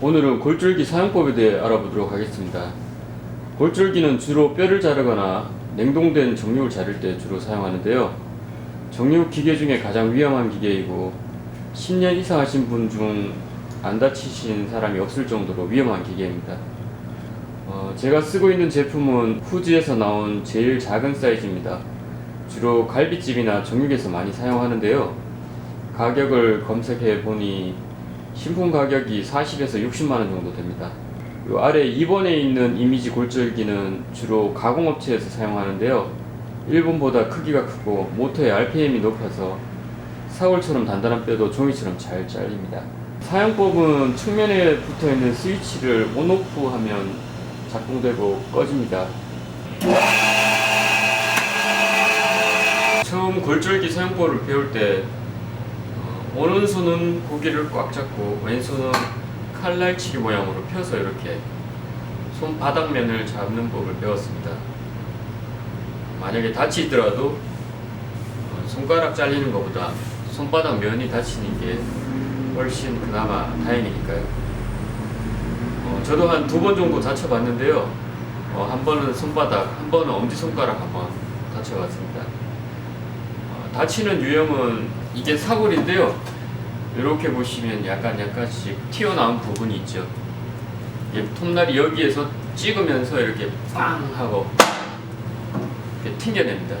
오늘은 골줄기 사용법에 대해 알아보도록 하겠습니다. 골줄기는 주로 뼈를 자르거나 냉동된 정육을 자를 때 주로 사용하는데요. 정육 기계 중에 가장 위험한 기계이고 10년 이상 하신 분 중 안 다치신 사람이 없을 정도로 위험한 기계입니다. 어, 제가 쓰고 있는 제품은 후지에서 나온 제일 작은 사이즈입니다. 주로 갈비집이나 정육에서 많이 사용하는데요. 가격을 검색해 보니 신품 가격이 40에서 60만 원 정도 됩니다. 요 아래 2번에 있는 이미지 골절기는 주로 가공업체에서 사용하는데요. 일본보다 크기가 크고 모터의 RPM이 높아서 사골처럼 단단한 뼈도 종이처럼 잘 잘립니다. 사용법은 측면에 붙어 있는 스위치를 온오프 하면 작동되고 꺼집니다. 처음 골절기 사용법을 배울 때 어, 오른손은 고기를 꽉 잡고 왼손은 칼날치기 모양으로 펴서 이렇게 손바닥면을 잡는 법을 배웠습니다. 만약에 다치더라도 어, 손가락 잘리는 것보다 손바닥 면이 다치는 게 훨씬 그나마 다행이니까요. 어, 저도 한 두 번 정도 다쳐봤는데요. 어, 한 번은 손바닥, 한 번은 엄지손가락 한 번 다쳐봤습니다. 어, 다치는 유형은 이게 사골인데요. 이렇게 보시면 약간 약간씩 튀어나온 부분이 있죠. 이 톱날이 여기에서 찍으면서 이렇게 빵 하고 이렇게 튕겨냅니다.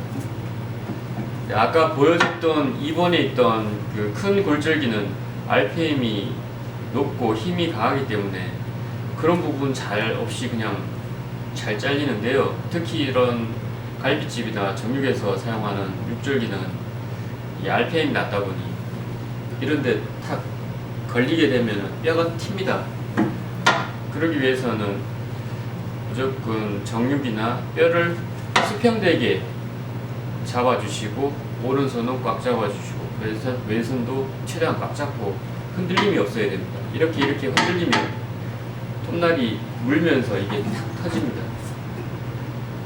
네, 아까 보여줬던 2번에 있던 그 큰 골절기는 RPM이 높고 힘이 강하기 때문에 그런 부분 잘 없이 그냥 잘 잘리는데요. 특히 이런 갈비집이나 정육에서 사용하는 육절기는 이 RPM이 낮다 보니 이런데 탁 걸리게 되면 뼈가 튑니다. 그러기 위해서는 무조건 정육이나 뼈를 수평되게 잡아주시고 오른손은 꽉 잡아주시고 왼손, 왼손도 최대한 꽉 잡고 흔들림이 없어야 됩니다. 이렇게 이렇게 흔들리면 톱날이 물면서 이게 탁 터집니다.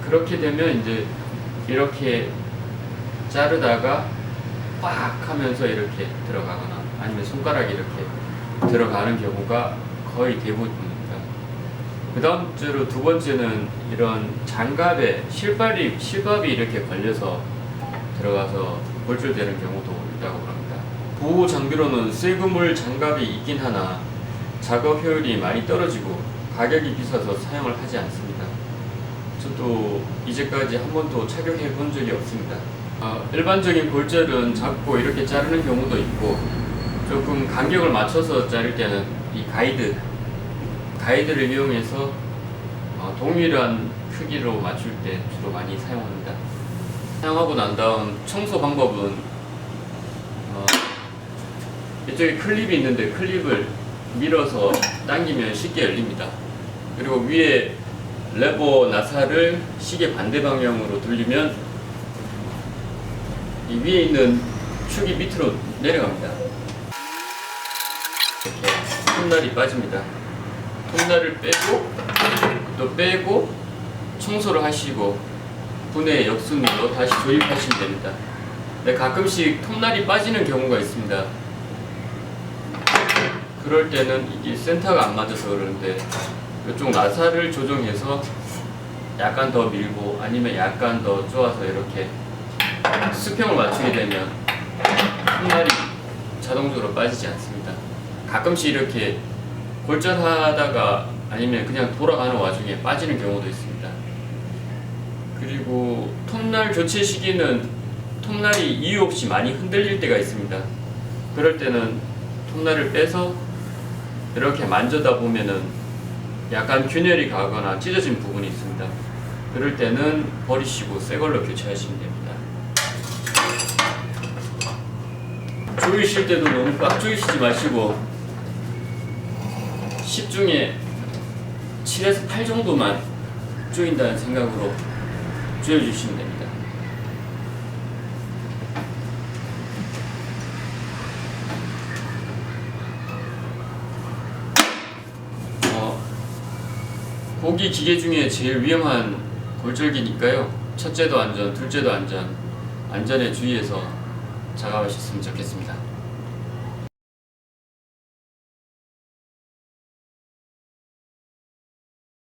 그렇게 되면 이제 이렇게 자르다가 빡 하면서 이렇게 들어가거나 아니면 손가락이 이렇게 들어가는 경우가 거의 대부분입니다. 그 다음 주로 두 번째는 이런 장갑에 실밥이, 실밥이 이렇게 걸려서 들어가서 골절되는 경우도 있다고 합니다. 보호 장비로는 세금물 장갑이 있긴 하나 작업 효율이 많이 떨어지고 가격이 비싸서 사용을 하지 않습니다. 저도 이제까지 한 번도 착용해 본 적이 없습니다. 어, 일반적인 골절은 잡고 이렇게 자르는 경우도 있고 조금 간격을 맞춰서 자를 때는 이 가이드 가이드를 이용해서 어, 동일한 크기로 맞출 때 주로 많이 사용합니다. 사용하고 난 다음 청소 방법은 어, 이쪽에 클립이 있는데 클립을 밀어서 당기면 쉽게 열립니다. 그리고 위에 레버 나사를 시계 반대 방향으로 돌리면 이 위에 있는 축이 밑으로 내려갑니다. 이렇게 톱날이 빠집니다. 톱날을 빼고 또 빼고 청소를 하시고 분해 역순으로 다시 조립하시면 됩니다. 근데 가끔씩 톱날이 빠지는 경우가 있습니다. 그럴 때는 이게 센터가 안 맞아서 그러는데 이쪽 나사를 조정해서 약간 더 밀고 아니면 약간 더 쪼아서 이렇게 수평을 맞추게 되면 톱날이 자동적으로 빠지지 않습니다. 가끔씩 이렇게 골절하다가 아니면 그냥 돌아가는 와중에 빠지는 경우도 있습니다. 그리고 톱날 교체 시기는 톱날이 이유 없이 많이 흔들릴 때가 있습니다. 그럴 때는 톱날을 빼서 이렇게 만져다 보면은 약간 균열이 가거나 찢어진 부분이 있습니다. 그럴 때는 버리시고 새 걸로 교체하시면 됩니다. 조이실 때도 너무 꽉 조이시지 마시고 10 중에 7에서 8 정도만 조인다는 생각으로 조여주시면 됩니다. 어, 고기 기계 중에 제일 위험한 골절기니까요. 첫째도 안전, 둘째도 안전, 안전에 주의해서 작업하셨으면 좋겠습니다.